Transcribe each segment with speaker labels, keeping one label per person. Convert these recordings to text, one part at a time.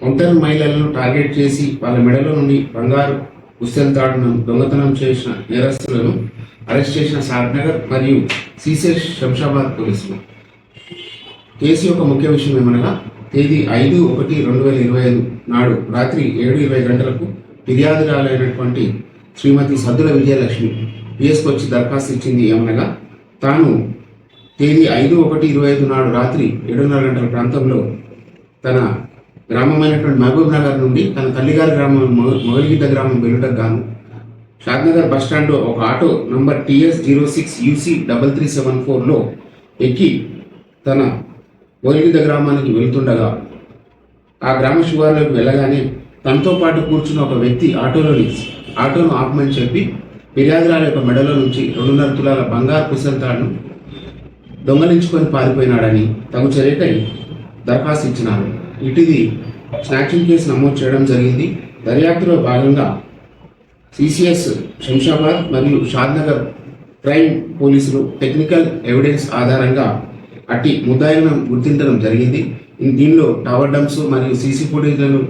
Speaker 1: ఒంటరి మహిళలను టార్గెట్ చేసి వాళ్ళ మెడలో నుండి బంగారు పుస్తెల తాడును దొంగతనం చేసిన నేరస్తులను అరెస్ట్ చేసిన సాద్నగర్ మరియు సీసెస్ శంషాబాద్ పోలీసులు. కేసు యొక్క ముఖ్య విషయం ఏమనగా తేదీ ఐదు ఒకటి రెండు వేల ఇరవై ఐదు నాడు రాత్రి ఏడు ఇరవై గంటలకు ఫిర్యాదురాలైనటువంటి శ్రీమతి సద్దుల విజయలక్ష్మి పిఎస్కి వచ్చి దరఖాస్తు ఇచ్చింది ఏమనగా తాను తేదీ ఐదు ఒకటి ఇరవై ఐదు నాడు రాత్రి ఏడున్నర గంటల ప్రాంతంలో తన గ్రామమైనటువంటి మహబూబ్ నగర్ నుండి తన తల్లిగారి గ్రామం మొగలిగిద్ద గ్రామం వెళ్ళటకు గాను షాద్నగర్ బస్ ఒక auto number TS zero six UC double three seven ఫోర్లో ఎక్కి తన మొగలిగిద్ద గ్రామానికి వెళ్తుండగా ఆ గ్రామ శివార్లోకి వెళ్ళగానే తనతో పాటు కూర్చున్న ఒక వ్యక్తి ఆటోలోని ఆటోను ఆపమని చెప్పి ఫిర్యాదురాల యొక్క మెడలో నుంచి రెండున్నర తులాల బంగారు పుసంతాడును దొంగలించుకొని పారిపోయినాడని తగు చర్యకై దరఖాస్తు ఇచ్చినారు. ఇటుది స్నాచింగ్ కేసు నమోదు చేయడం జరిగింది. దర్యాప్తులో భాగంగా సిసిఎస్ శంషాబాద్ మరియు షాద్నగర్ క్రైమ్ పోలీసులు టెక్నికల్ ఎవిడెన్స్ ఆధారంగా అట్టి ముద్దాయిలను గుర్తించడం జరిగింది. దీనిలో టవర్ డంప్స్ మరియు సీసీ ఫుటేజ్లను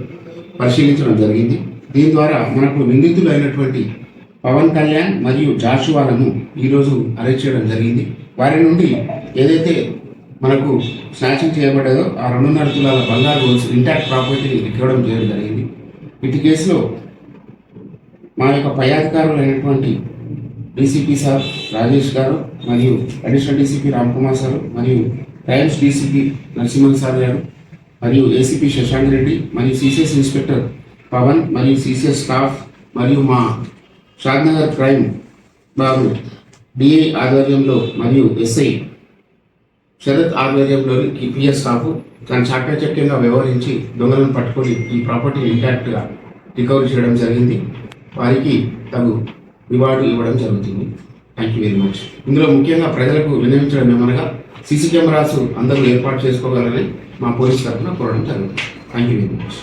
Speaker 1: పరిశీలించడం జరిగింది. దీని ద్వారా మనకు నిందితులు అయినటువంటి పవన్ కళ్యాణ్ మరియు జాషువాలను ఈరోజు అరెస్ట్ చేయడం జరిగింది. వారి నుండి ఏదైతే మనకు స్నాచింగ్ చేయబడ్డదో ఆ రెండున్నర తులాల బంగారు గోల్స్ ఇంటాక్ట్ ప్రాపర్టీని రికవడం చేయడం జరిగింది. ఇటు కేసులో మా యొక్క పై అధికారులు అయినటువంటి డీసీపీ సార్ రాజేష్ గారు మరియు additional DCP Ram Kumar sir మరియు క్రైమ్స్ డీసీపీ నరసింహన్ సార్ గారు మరియు ఏసీపీ శశాంక్ రెడ్డి మరియు సిసిఎస్ ఇన్స్పెక్టర్ పవన్ మరియు సిసిఎస్ స్టాఫ్ మరియు మా షాద్నగర్ క్రైమ్ బాబు డిఐ ఆధ్వర్యంలో మరియు ఎస్ఐ శరత్ ఆధ్వర్యంలోని పిఎస్ స్టాఫ్ తన చాకచక్యంగా వ్యవహరించి దొంగలను పట్టుకొని ఈ ప్రాపర్టీని ఇంటాక్ట్గా రికవరీ చేయడం జరిగింది. వారికి తగు రివార్డు ఇవ్వడం జరుగుతుంది. థ్యాంక్ యూ వెరీ మచ్ ఇందులో ముఖ్యంగా ప్రజలకు వినియోగించడం ఏమనగా సీసీ కెమెరాస్ అందరూ ఏర్పాటు చేసుకోగలని మా పోలీస్ తరఫున కోరడం జరుగుతుంది. Thank you very much